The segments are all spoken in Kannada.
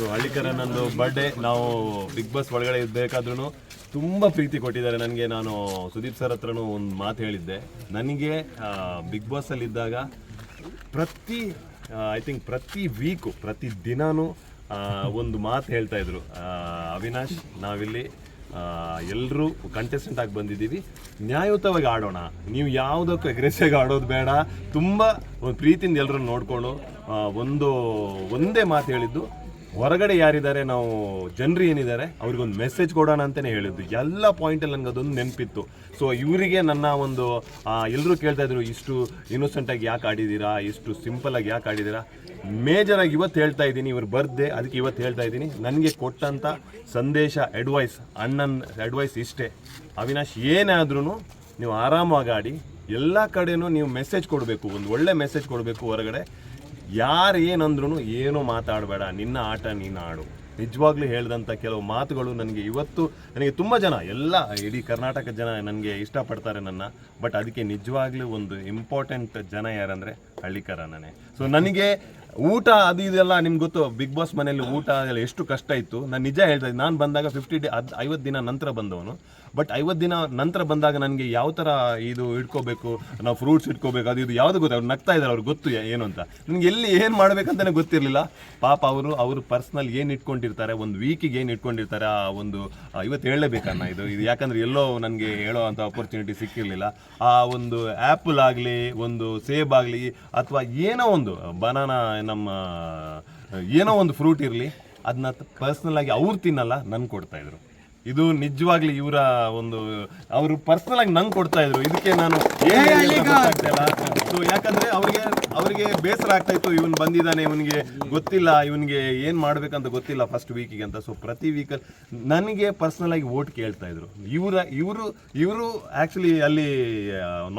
ಸೊ, ಹಳ್ಳಿಕರ ನಂದು ಬರ್ಡೇ ನಾವು ಬಿಗ್ ಬಾಸ್ ಒಳಗಡೆ ಇರಬೇಕಾದ್ರೂ ತುಂಬ ಪ್ರೀತಿ ಕೊಟ್ಟಿದ್ದಾರೆ ನನಗೆ. ನಾನು ಸುದೀಪ್ ಸರ್ ಹತ್ರನೂ ಒಂದು ಮಾತು ಹೇಳಿದ್ದೆ. ನನಗೆ ಬಿಗ್ ಬಾಸಲ್ಲಿದ್ದಾಗ ಪ್ರತಿ ಐ ಥಿಂಕ್ ಪ್ರತಿ ವೀಕು ಪ್ರತಿ ದಿನಾನೂ ಒಂದು ಮಾತು ಹೇಳ್ತಾ ಇದ್ರು. ಅವಿನಾಶ್, ನಾವಿಲ್ಲಿ ಎಲ್ಲರೂ ಕಂಟೆಸ್ಟೆಂಟ್ ಆಗಿ ಬಂದಿದ್ದೀವಿ. ನ್ಯಾಯಯುತವಾಗಿ ಆಡೋಣ. ನೀವು ಯಾವುದಕ್ಕೂ ಅಗ್ರೆಸಿವ್ ಆಡೋದು ಬೇಡ. ತುಂಬ ಒಂದು ಪ್ರೀತಿಯಿಂದ ಎಲ್ಲರನ್ನು ನೋಡಿಕೊಂಡು ಒಂದು, ಒಂದೇ ಮಾತು ಹೇಳಿದ್ದು. ಹೊರಗಡೆ ಯಾರಿದ್ದಾರೆ, ನಾವು ಜನರು ಏನಿದ್ದಾರೆ, ಅವ್ರಿಗೊಂದು ಮೆಸೇಜ್ ಕೊಡೋಣ ಅಂತಲೇ ಹೇಳಿದ್ದು. ಎಲ್ಲ ಪಾಯಿಂಟಲ್ಲಿ ನನಗೆ ಅದೊಂದು ನೆನಪಿತ್ತು. ಸೊ ಇವರಿಗೆ ನನ್ನ ಒಂದು ಎಲ್ಲರೂ ಕೇಳ್ತಾ ಇದ್ರು, ಇಷ್ಟು ಇನ್ನೋಸೆಂಟಾಗಿ ಯಾಕೆ ಆಡಿದ್ದೀರಾ, ಇಷ್ಟು ಸಿಂಪಲಾಗಿ ಯಾಕೆ ಆಡಿದ್ದೀರಾ? ಮೇಜರಾಗಿ ಇವತ್ತು ಹೇಳ್ತಾ ಇದ್ದೀನಿ, ಇವ್ರು ಬರ್ದೆ ಅದಕ್ಕೆ ಇವತ್ತು ಹೇಳ್ತಾ ಇದ್ದೀನಿ. ನನಗೆ ಕೊಟ್ಟಂಥ ಸಂದೇಶ ಅಡ್ವೈಸ್ ಅಣ್ಣನ ಅಡ್ವೈಸ್ ಇಷ್ಟೇ. ಅವಿನಾಶ್ ಏನಾದ್ರೂ ನೀವು ಆರಾಮಾಗಿ ಆಡಿ, ಎಲ್ಲ ಕಡೆನೂ ನೀವು ಮೆಸೇಜ್ ಕೊಡಬೇಕು, ಒಂದು ಒಳ್ಳೆ ಮೆಸೇಜ್ ಕೊಡಬೇಕು ಹೊರಗಡೆ. ಯಾರು ಏನಂದ್ರೂ ಏನೂ ಮಾತಾಡಬೇಡ. ನಿನ್ನ ಆಟ ನೀನು ಆಡು. ನಿಜವಾಗ್ಲೂ ಹೇಳಿದಂಥ ಕೆಲವು ಮಾತುಗಳು ನನಗೆ ಇವತ್ತು ನನಗೆ ತುಂಬ ಜನ, ಎಲ್ಲ ಇಡೀ ಕರ್ನಾಟಕ ಜನ ನನಗೆ ಇಷ್ಟಪಡ್ತಾರೆ ನನ್ನ, ಬಟ್ ಅದಕ್ಕೆ ನಿಜವಾಗ್ಲೂ ಒಂದು ಇಂಪಾರ್ಟೆಂಟ್ ಜನ ಯಾರಂದರೆ ಹಳ್ಳಿಕರನೇ ಸೊ ನನಗೆ ಊಟ ಅದು ಇದೆಲ್ಲ ನಿಮ್ಗೆ ಗೊತ್ತು ಬಿಗ್ ಬಾಸ್ ಮನೆಯಲ್ಲಿ ಊಟ ಎಲ್ಲ ಎಷ್ಟು ಕಷ್ಟ ಇತ್ತು. ನಾನು ನಿಜ ಹೇಳ್ತಾ ನಾನು ಬಂದಾಗ ಫಿಫ್ಟಿ ಡೇ, ಅದು ಐವತ್ತು ದಿನ ನಂತರ ಬಂದವನು. ಬಟ್ ಐವತ್ತು ದಿನ ನಂತರ ಬಂದಾಗ ನನಗೆ ಯಾವ ಥರ ಇದು ಇಟ್ಕೋಬೇಕು, ನಾವು ಫ್ರೂಟ್ಸ್ ಇಟ್ಕೋಬೇಕು, ಅದು ಇದು ಯಾವುದು ಗೊತ್ತು? ಅವ್ರು ನಗ್ತಾ ಇದ್ದಾರೆ, ಅವ್ರಿಗೆ ಗೊತ್ತು ಏನು ಅಂತ. ನನಗೆ ಎಲ್ಲಿ ಏನು ಮಾಡಬೇಕಂತಲೇ ಗೊತ್ತಿರಲಿಲ್ಲ. ಪಾಪ ಅವರು ಅವರು ಪರ್ಸ್ನಲ್ ಏನು ಇಟ್ಕೊಂಡಿರ್ತಾರೆ ಒಂದು ವೀಕಿಗೆ ಏನು ಇಟ್ಕೊಂಡಿರ್ತಾರೆ ಆ ಒಂದು ಇವತ್ತು ಹೇಳಲೇಬೇಕನ್ನ ಇದು. ಇದು ಯಾಕಂದ್ರೆ ಎಲ್ಲೋ ನನಗೆ ಹೇಳೋ ಅಂಥ ಅಪರ್ಚುನಿಟಿ ಸಿಕ್ಕಿರಲಿಲ್ಲ. ಆ ಒಂದು ಆ್ಯಪಲ್ ಆಗಲಿ ಒಂದು ಸೇಬ್ ಆಗಲಿ ಅಥವಾ ಏನೋ ಒಂದು ಬನಾನಾ ನಮ್ಮ ಏನೋ ಒಂದು ಫ್ರೂಟ್ ಇರಲಿ ಅದನ್ನ ಪರ್ಸ್ನಲ್ ಆಗಿ ಅವ್ರು ತಿನ್ನಲ್ಲ ನನ್ಗೆ ಕೊಡ್ತಾ ಇದ್ರು. ಇದು ನಿಜವಾಗ್ಲಿ ಇವರ ಒಂದು ಅವರು ಪರ್ಸನಲ್ ಆಗಿ ನಂಗೆ ಕೊಡ್ತಾ ಇದ್ರು. ಇದಕ್ಕೆ ನಾನು ಯಾಕಂದ್ರೆ ಅವ್ರಿಗೆ ಅವ್ರಿಗೆ ಬೇಸರ ಆಗ್ತಾ ಇತ್ತು. ಇವನ್ ಬಂದಿದ್ದಾನೆ, ಇವನಿಗೆ ಗೊತ್ತಿಲ್ಲ, ಇವನಿಗೆ ಏನ್ ಮಾಡ್ಬೇಕಂತ ಗೊತ್ತಿಲ್ಲ ಫಸ್ಟ್ ವೀಕಿಗೆ ಅಂತ. ಸೊ ಪ್ರತಿ ವೀಕಲ್ಲಿ ನನಗೆ ಪರ್ಸನಲ್ ಆಗಿ ವೋಟ್ ಕೇಳ್ತಾ ಇದ್ರು. ಇವರ, ಇವರು ಇವರು ಆಕ್ಚುಲಿ ಅಲ್ಲಿ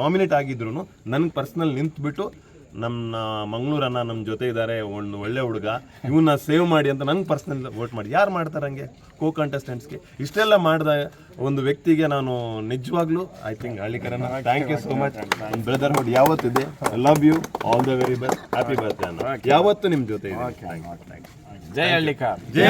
ನಾಮಿನೇಟ್ ಆಗಿದ್ರು ನನ್ಗೆ ಪರ್ಸನಲ್ ನಿಂತ್ಬಿಟ್ಟು ನಮ್ಮ ಮಂಗಳೂರನ್ನ ನಮ್ಮ ಜೊತೆ ಇದ್ದಾರೆ ಒಂದು ಒಳ್ಳೆ ಹುಡುಗ. ಇವನ್ನ ಸೇವ್ ಮಾಡಿ ಅಂತ ನಂಗೆ ಪರ್ಸನಲ್ ವೋಟ್ ಮಾಡಿ. ಯಾರು ಮಾಡ್ತಾರೆ ಹಂಗೆ? ಕೋ ಕಂಟೆಸ್ಟೆಂಟ್ಸ್ಗೆ ಇಷ್ಟೆಲ್ಲ ಮಾಡಿದ ಒಂದು ವ್ಯಕ್ತಿಗೆ ನಾನು ನಿಜವಾಗ್ಲೂ I think ಹಳ್ಳಿಕರನ್ನ thank you so much brotherhood ಯಾವತ್ತಿದೆ love you all the very best happy birthday ಅನ್ನ ಯಾವತ್ತು ನಿಮ್ಮ ಜೊತೆ ಇದೆ? ಜೈ ಹಳ್ಳಿಕ ಜೈ